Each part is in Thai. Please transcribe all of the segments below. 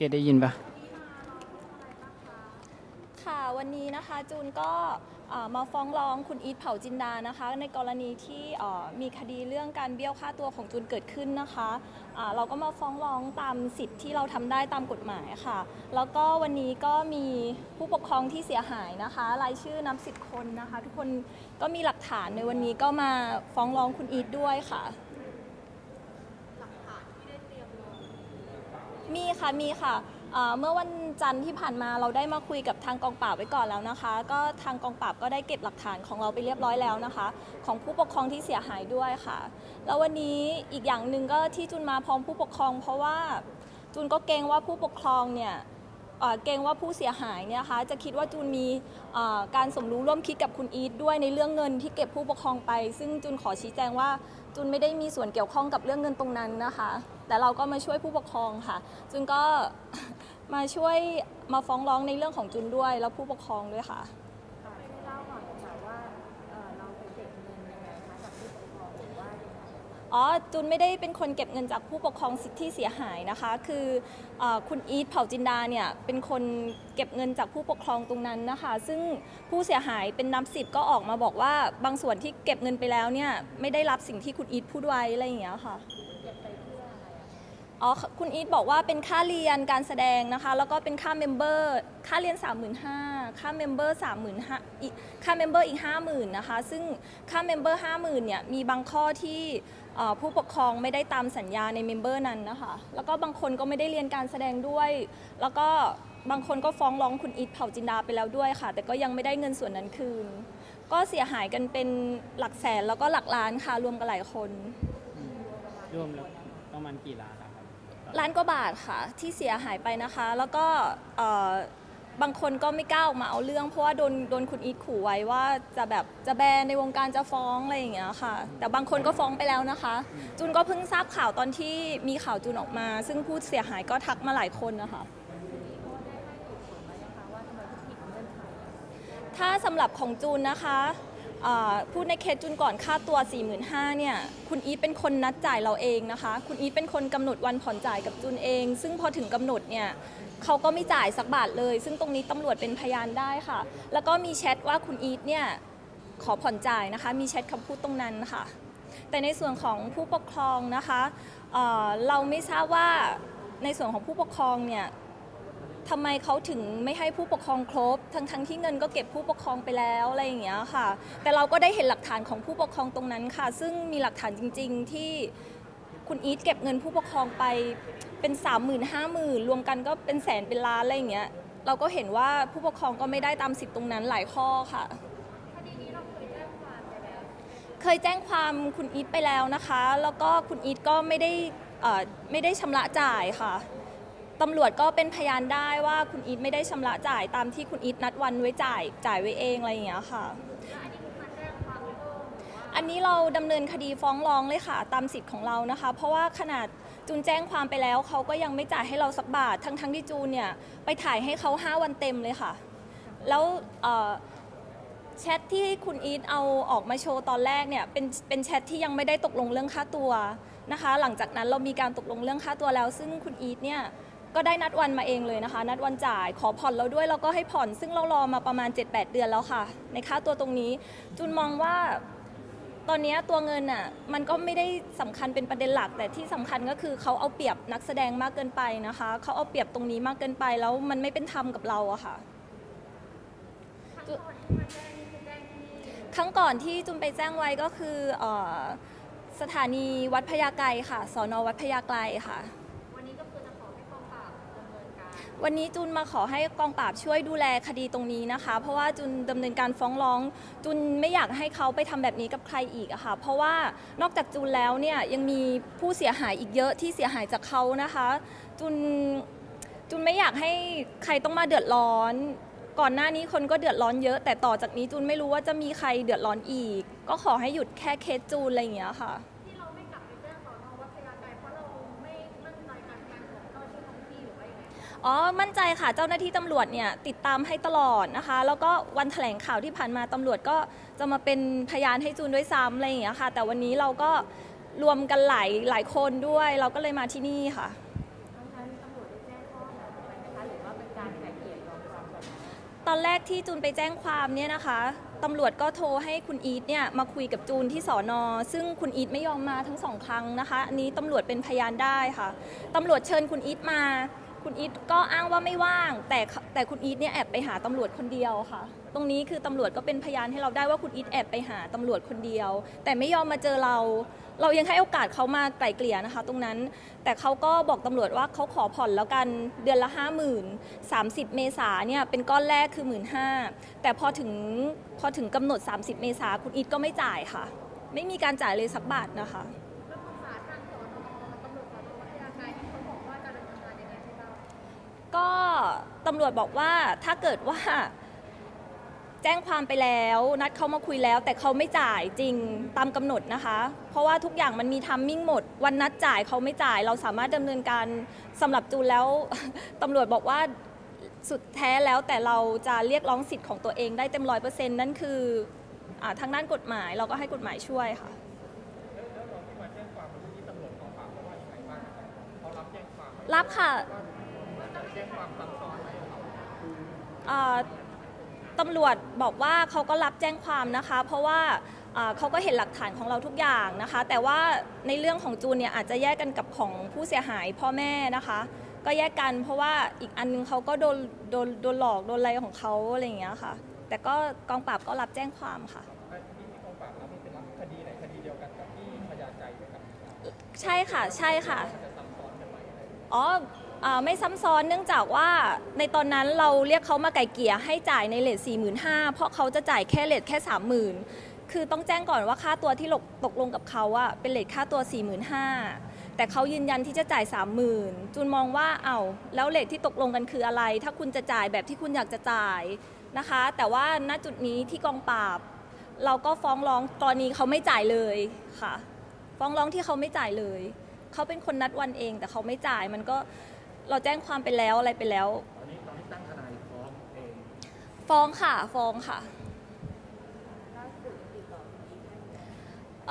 กดได้ยินปะค่ะวันนี้นะคะจูนก็เอ่อมาฟ้องร้องคุณอีทเผาจินดานะคะ ในกรณีที่เอ่อมีคดีเรื่องการเบี้ยวค่าตัวของจูนเกิดขึ้นนะคะอ่าเราก็มาฟ้องร้องตามสิทธิ์ที่เราทำได้ตามกฎหมายค่ะ แล้วก็วันนี้ก็มีผู้ปกครองที่เสียหายนะคะรายชื่อนับสิบคนนะคะ ทุกคนก็มีหลักฐานในวันนี้ก็มาฟ้องร้องคุณอีทด้วยค่ะ มีค่ะมีค่ะเอ่อเมื่อวันจันทร์ที่ผ่านมาเราได้มาคุยกับทางกองปราบไว้ก่อนแล้วนะคะ ก็ทางกองปราบก็ได้เก็บหลักฐานของเราไปเรียบร้อยแล้วนะคะ ของผู้ปกครองที่เสียหายด้วยค่ะ แล้ววันนี้อีกอย่างหนึ่งก็ที่จุนมาพร้อมผู้ปกครอง เพราะว่าจุนก็เกรงว่าผู้ปกครองเนี่ยเอ่อเกรงว่าผู้เสียหายเนี่ยนะคะจะคิดว่าจูนมีเอ่อการสมรู้ร่วมคิดกับคุณอีทด้วยในเรื่องเงินที่เก็บผู้ปกครองไป ซึ่งจุนขอชี้แจงว่าจุนไม่ได้มีส่วนเกี่ยวข้องกับเรื่องเงินตรงนั้นนะคะ แต่เราก็มาช่วยผู้ปกครองค่ะ จุนก็มาช่วยมาฟ้องร้องในเรื่องของจุนด้วย แล้วผู้ปกครองด้วยค่ะเล่าก่อนค่ะว่าเอ่อเราไปเก็บเงินยังไงคะจากผู้ปกครองหรือว่าอ๋อ จุนไม่ได้เป็นคนเก็บเงินจากผู้ปกครองสิทธิที่เสียหายนะคะ คือเออคุณอีทเผ่าจินดาเนี่ยเป็นคนเก็บเงินจากผู้ปกครองตรงนั้นนะคะ ซึ่งผู้เสียหายเป็นนับสิบก็ออกมาบอกว่าบางส่วนที่เก็บเงินไปแล้วเนี่ยไม่ได้รับสิ่งที่คุณอีทพูดไว้อะไรอย่างเงี้ยค่ะเอ๋อคุณอีทบอกว่าเป็นค่าเรียนการแสดงนะคะ แล้วก็เป็นค่าเมมเบอร์ค่าเรียน 35,000ค่าเมมเบอร์35,000อีกค่าเมมเบอร์อีก 50,000นะคะ ซึ่งค่าเมมเบอร์50,000เนี่ยมีบางข้อที่ผู้ปกครองไม่ได้ตามสัญญาในเมมเบอร์นั้นนะคะ แล้วก็บางคนก็ไม่ได้เรียนการแสดงด้วย แล้วก็บางคนก็ฟ้องร้องคุณอีทเผ่าจินดาไปแล้วด้วยค่ะ แต่ก็ยังไม่ได้เงินส่วนนั้นคืน ก็เสียหายกันเป็นหลักแสนแล้วก็หลักล้านค่ะรวมกันหลายคน รวมแล้วประมาณกี่ล้าน ล้านกว่าบาทค่ะ ที่เสียหายไปนะคะ แล้วก็เอ่อบางคนก็ไม่กล้าออกมาเอาเรื่อง เพราะว่าโดนโดนคุณอีทขู่ไว้ว่าจะแบบจะแบนในวงการจะฟ้องอะไรอย่างเงี้ยค่ะ แต่บางคนก็ฟ้องไปแล้วนะคะ จูนก็เพิ่งทราบข่าวตอนที่มีข่าวจูนออกมา ซึ่งผู้เสียหายก็ทักมาหลายคนนะคะ ถ้าสำหรับของจูนนะคะ พูดในเคสจูนก่อนค่าตัว 45,000เนี่ยคุณอีทเป็นคนนัดจ่ายเราเองนะคะ คุณอีทเป็นคนกำหนดวันผ่อนจ่ายกับจูนเอง ซึ่งพอถึงกำหนดเนี่ยเขาก็ไม่จ่ายสักบาทเลย ซึ่งตรงนี้ตำรวจเป็นพยานได้ค่ะ แล้วก็มีแชทว่าคุณอีทเนี่ยขอผ่อนจ่ายนะคะ มีแชทคำพูดตรงนั้นค่ะ แต่ในส่วนของผู้ปกครองนะคะเเราไม่ทราบว่าในส่วนของผู้ปกครองเนี่ย ทำไมเขาถึงไม่ให้ผู้ปกครองครบ ทั้งทั้งที่เงินก็เก็บผู้ปกครองไปแล้วอะไรอย่างเงี้ยค่ะ แต่เราก็ได้เห็นหลักฐานของผู้ปกครองตรงนั้นค่ะ ซึ่งมีหลักฐานจริง ๆ ที่คุณอีทเก็บเงินผู้ปกครองไปเป็น3 0 0 0 0 5 0,000รวมกันก็เป็นแสนเป็นล้านอะไรอย่างเงี้ยเราก็เห็นว่าผู้ปกครองก็ไม่ได้ตามสิทธิ์ตรงนั้นหลายข้อค่ะ เคยแจ้งความคุณอีทไปแล้วนะคะ แล้วก็คุณอีทก็ไม่ได้เอ่อไม่ได้ชำระจ่ายค่ะ ตำรวจก็เป็นพยานได้ว่าคุณอีทไม่ได้ชำระจ่ายตามที่คุณอีทนัดวันไว้จ่ายจ่ายไว้เองอะไรอย่างเงี้ยค่ะ อันนี้เราดำเนินคดีฟ้องร้องเลยค่ะ ตามสิทธิ์ของเรานะคะ เพราะว่าขนาดจูนแจ้งความไปแล้วเขาก็ยังไม่จ่ายให้เราสักบาททั้งทั้งๆที่จูนเนี่ยไปถ่ายให้เขา5วันเต็มเลยค่ะ แล้วเอ่อแชทที่คุณอีทเอาออกมาโชว์ตอนแรกเนี่ยเป็นเป็นแชทที่ยังไม่ได้ตกลงเรื่องค่าตัวนะคะ หลังจากนั้นเรามีการตกลงเรื่องค่าตัวแล้ว ซึ่งคุณอีทเนี่ย ก็ได้นัดวันมาเองเลยนะคะ นัดวันจ่ายขอผ่อนเราด้วยเราก็ให้ผ่อน ซึ่งเรารอมาประมาณ 7-8 เดือนแล้วค่ะ ในค่าตัวตรงนี้จูนมองว่าตอนนี้ตัวเงินอะมันก็ไม่ได้สำคัญเป็นประเด็นหลัก แต่ที่สำคัญก็คือเขาเอาเปรียบนักแสดงมากเกินไปนะคะเขาเอาเปรียบตรงนี้มากเกินไปแล้วมันไม่เป็นธรรมกับเราอะค่ะครั้งก่อนที่จุนไปแจ้งไว้ก็คือออสถานีวัดพญาไกรค่ะสอนอวัดพญาไกรค่ะ วันนี้จุนมาขอให้กองปราบช่วยดูแลคดีตรงนี้นะคะ เพราะว่าจุนดำเนินการฟ้องร้อง จุนไม่อยากให้เขาไปทำแบบนี้กับใครอีกอะค่ะ เพราะว่านอกจากจุนแล้วเนี่ยยังมีผู้เสียหายอีกเยอะที่เสียหายจากเขานะคะ จุนจุนไม่อยากให้ใครต้องมาเดือดร้อน ก่อนหน้านี้คนก็เดือดร้อนเยอะ แต่ต่อจากนี้จุนไม่รู้ว่าจะมีใครเดือดร้อนอีก ก็ขอให้หยุดแค่เคสจูนอะไรอย่างเงี้ยค่ะ อ๋อ มั่นใจค่ะ เจ้าหน้าที่ตำรวจเนี่ยติดตามให้ตลอดนะคะ แล้วก็วันแถลงข่าวที่ผ่านมาตำรวจก็จะมาเป็นพยานให้จูนด้วยซ้ำอะไรอย่างเงี้ยค่ะ แต่วันนี้เราก็รวมกันหลายหลายคนด้วย เราก็เลยมาที่นี่ค่ะ ทั้งนั้นตำรวจได้แจ้งข้อหาตอนแรกที่จูนไปแจ้งความเนี่ยนะคะตำรวจก็โทรให้คุณอีทเนี่ยมาคุยกับจูนที่สอนอ ซึ่งคุณอีทไม่ยอมมาทั้งสองครั้งนะคะ อันนี้ตำรวจเป็นพยานได้ค่ะตำรวจเชิญคุณอีทมา คุณอีทก็อ้างว่าไม่ว่าง แต่แต่คุณอีทเนี่ยแอบไปหาตำรวจคนเดียวค่ะ ตรงนี้คือตำรวจก็เป็นพยานให้เราได้ว่าคุณอีทแอบไปหาตำรวจคนเดียว แต่ไม่ยอมมาเจอเรา เรายังให้โอกาสเขามาไกล่เกลี่ยนะคะ ตรงนั้นแต่เขาก็บอกตำรวจว่าเขาขอผ่อนแล้วกันเดือนละ 5 0,000 30 เมษาเนี่ยเป็นก้อนแรกคือ 1 5ื่นแต่พอถึงพอถึงกำหนด 30 เมษาคุณอีทก็ไม่จ่ายค่ะ ไม่มีการจ่ายเลยสักบาทนะคะ ก็ตำรวจบอกว่าถ้าเกิดว่า แจ้งความไปแล้ว นัดเขามาคุยแล้ว แต่เขาไม่จ่ายจริงตามกำหนดนะคะ เพราะว่าทุกอย่างมันมีทัมมิ่งหมด วันนัดจ่ายเขาไม่จ่าย เราสามารถดำเนินการสำหรับจูนแล้วตำรวจบอกว่าสุดแท้แล้วแต่เราจะเรียกร้องสิทธิ์ของตัวเองได้เต็มร้อยเปอร์เซ็นต์นั่นคืออาทางด้านกฎหมายเราก็ให้กฎหมายช่วยค่ะรับค่ะ เอ่อตำรวจบอกว่าเขาก็รับแจ้งความนะคะ เพราะว่าเอ่อเขาก็เห็นหลักฐานของเราทุกอย่างนะคะ แต่ว่าในเรื่องของจูนเนี่ยอาจจะแยกกันกับของผู้เสียหายพ่อแม่นะคะ ก็แยกกันเพราะว่าอีกอันนึงเขาก็โดนโดนโดนหลอกโดนอะไรของเขาอะไรอย่างเงี้ยค่ะ แต่ก็กองปราบก็รับแจ้งความค่ะใช่ค่ะ ใช่ค่ะอ๋ออ่า ไม่ซ้ำซ้อนเนื่องจากว่าในตอนนั้นเราเรียกเขามาไก่เกลี่ยให้จ่ายในเลท4 5 0 0 0เพราะเขาจะจ่ายแค่เลทแค่ 30,000 คือต้องแจ้งก่อนว่าค่าตัวที่ตกลงกับเขาอะเป็นเลทค่าตัว 45,000 แต่เขายืนยันที่จะจ่าย 30,000 จูนมองว่าเอา้าแล้วเลทที่ตกลงกันคืออะไร ถ้าคุณจะจ่ายแบบที่คุณอยากจะจ่ายนะคะ แต่ว่าณจุดนี้ที่กองปราบ เราก็ฟ้องร้องกรณีเขาไม่จ่ายเลยค่ะ ฟ้องร้องที่เขาไม่จ่ายเลย เขาเป็นคนนัดวันเองแต่เขาไม่จ่ายมันก็ เราแจ้งความไปแล้วอะไรไปแล้ว ตอนนี้ตอนนี้ตั้งทนายฟ้องเอง ฟ้องค่ะ ฟ้องค่ะ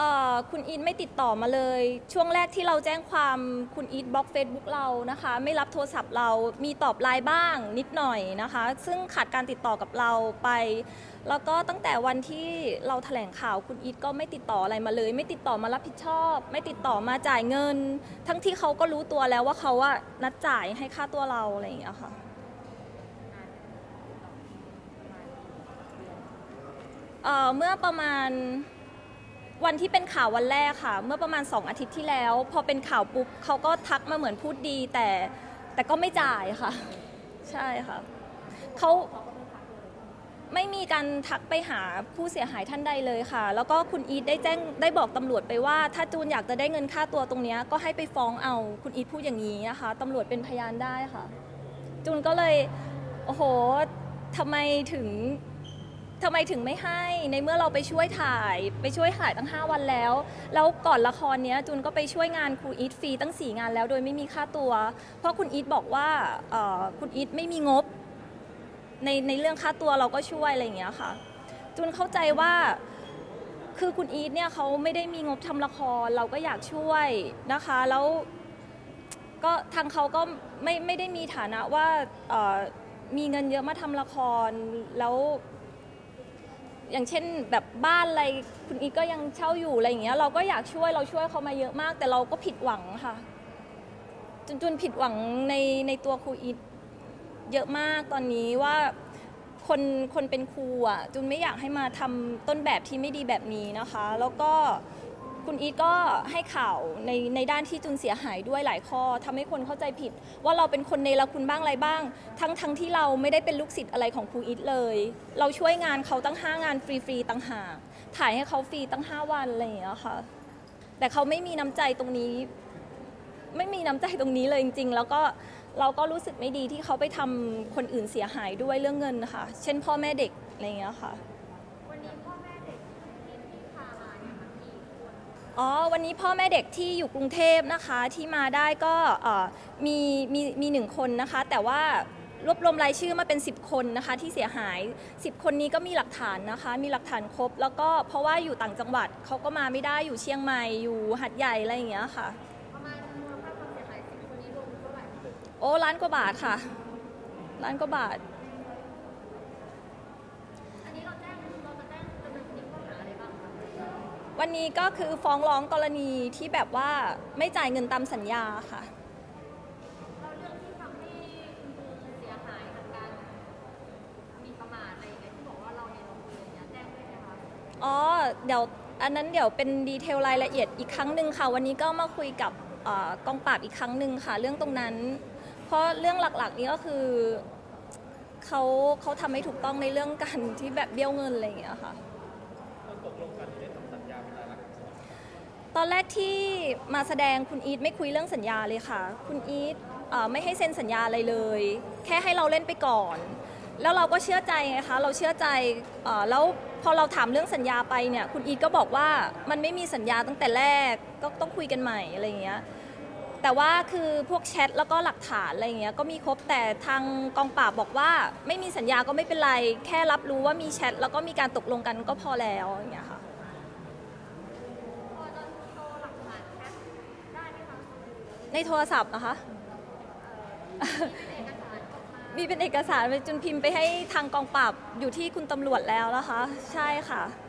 เอ่อคุณอีทไม่ติดต่อมาเลย ช่วงแรกที่เราแจ้งความคุณอีทบล็อกเฟซบุ๊กเรานะคะ ไม่รับโทรศัพท์เรามีตอบไลน์บ้างนิดหน่อยนะคะ ซึ่งขาดการติดต่อกับเราไป แล้วก็ตั้งแต่วันที่เราแถลงข่าวคุณอีทก็ไม่ติดต่ออะไรมาเลย ไม่ติดต่อมารับผิดชอบ ไม่ติดต่อมาจ่ายเงิน ทั้งที่เขาก็รู้ตัวแล้วว่าเขาอะนัดจ่ายให้ค่าตัวเราอะไรอย่างเงี้ยค่ะเอ่อเมื่อประมาณ วันที่เป็นข่าววันแรกค่ะ เมื่อประมาณ 2 อาทิตย์ที่แล้ว พอเป็นข่าวปุ๊บเขาก็ทักมาเหมือนพูดดี แต่แต่ก็ไม่จ่ายค่ะ ใช่ค่ะเขาไม่มีการทักไปหาผู้เสียหายท่านใดเลยค่ะ แล้วก็คุณอีทได้แจ้งได้บอกตำรวจไปว่า ถ้าจูนอยากจะได้เงินค่าตัวตรงนี้ก็ให้ไปฟ้องเอาคุณอีทพูดอย่างนี้นะคะตำรวจเป็นพยานได้ค่ะ จูนก็เลยโอ้โหทำไมถึง ทำไมถึงไม่ให้ในเมื่อเราไปช่วยถ่าย ไปช่วยถ่ายตั้ง 5 วันแล้ว แล้วก่อนละครเนี้ยจูนก็ไปช่วยงานครูอีทฟรีตั้ง 4 งานแล้วโดยไม่มีค่าตัว เพราะคุณอีทบอกว่าเอ่อคุณอีทไม่มีงบ ในในเรื่องค่าตัวเราก็ช่วยอะไรอย่างเงี้ยค่ะจูนเข้าใจว่าคือคุณอีทเนี่ยเขาไม่ได้มีงบทำละครเราก็อยากช่วยนะคะ แล้วก็ทางเขาก็ไม่ไม่ได้มีฐานะว่าเอ่อมีเงินเยอะมาทำละครแล้ว อย่างเช่นแบบบ้านอะไรคุณอีทก็ยังเช่าอยู่อะไรอย่างเงี้ยเราก็อยากช่วยเราช่วยเขามาเยอะมาก แต่เราก็ผิดหวังค่ะ จนจนผิดหวังในในตัวครูอีทเยอะมากตอนนี้ว่าคนคนเป็นครูอะจุนไม่อยากให้มาทำต้นแบบที่ไม่ดีแบบนี้นะคะ แล้วก็ คุณอีทก็ให้ข่าวในในด้านที่จุนเสียหายด้วยหลายข้อทำให้คนเข้าใจผิด ว่าเราเป็นคนเนรคุณบ้างอะไรบ้าง ทั้งทั้งที่เราไม่ได้เป็นลูกศิษย์อะไรของครูอีทเลย เราช่วยงานเขาตั้ง5งานฟรีๆตั้งหากถ่ายให้เขาฟรีตั้ง 5 วันอะไรอย่างเงี้ยค่ะแต่เขาไม่มีน้ำใจตรงนี้ ไม่มีน้ำใจตรงนี้เลยจริง ๆ แล้วก็เราก็รู้สึกไม่ดีที่เขาไปทำคนอื่นเสียหายด้วยเรื่องเงินนะคะเช่น พ่อแม่เด็กอะไรอย่างเงี้ยค่ะ วันนี้พ่อแม่เด็กที่ที่พามาเนี่ยค่ะกี่คน อ๋อ วันนี้พ่อแม่เด็กที่อยู่กรุงเทพนะคะที่มาได้ก็เอ่อมีมีมีหนึ่งคนนะคะ แต่ว่ารวบรวมรายชื่อมาเป็น 10 คนนะคะ ที่เสียหาย 10 คนนี้ก็มีหลักฐานนะคะ มีหลักฐานครบ แล้วก็เพราะว่าอยู่ต่างจังหวัดเขาก็มาไม่ได้อยู่เชียงใหม่อยู่หัดใหญ่อะไรอย่างเงี้ยค่ะ ประมาณมูลค่าความเสียหายสิบคนนี้รวมเท่าไหร่โอ้ล้านกว่าบาทค่ะล้านกว่าบาท วันนี้ก็คือฟ้องร้องกรณีที่แบบว่าไม่จ่ายเงินตามสัญญาค่ะ เราเรื่องที่ทำให้คุณครูเสียหายจากการหมีประมาทอะไรอย่างเงี้ยที่บอกว่าเราเนี่ยลงมืออย่างเงี้ยแจ้งได้ไหมคะอ๋อเดี๋ยวอันนั้นเดี๋ยวเป็นดีเทลรายละเอียดอีกครั้งหนึ่งค่ะ วันนี้ก็มาคุยกับเอ่อกองปราบอีกครั้งหนึ่งค่ะ เรื่องตรงนั้น เพราะเรื่องหลักๆนี้ก็คือเขาเขาทำไม่ถูกต้องในเรื่องการที่แบบเบี้ยวเงินอะไรอย่างเงี้ยค่ะ ตอนแรกที่มาแสดงคุณอีทไม่คุยเรื่องสัญญาเลยค่ะ คุณอีทเอ่อไม่ให้เซ็นสัญญาอะไรเลย แค่ให้เราเล่นไปก่อน แล้วเราก็เชื่อใจไงคะเราเชื่อใจเอ่อแล้วพอเราถามเรื่องสัญญาไปเนี่ยคุณอีทก็บอกว่ามันไม่มีสัญญาตั้งแต่แรกก็ต้องคุยกันใหม่อะไรอย่างเงี้ย แต่ว่าคือพวกแชทแล้วก็หลักฐานอะไรอย่างเงี้ยก็มีครบแต่ทางกองปราบบอกว่า ไม่มีสัญญาก็ไม่เป็นไร แค่รับรู้ว่ามีแชทแล้วก็มีการตกลงกันก็พอแล้วอย่างเงี้ยค่ะ พอจะโชว์หลักฐานแชทได้ไหมคะ ในโทรศัพท์นะคะเป็นเอกสารออกมามีเป็นเอกสารไปจนพิมพ์ไปให้ทางกองปราบอยู่ที่คุณตำรวจแล้วนะคะ ใช่ค่ะเ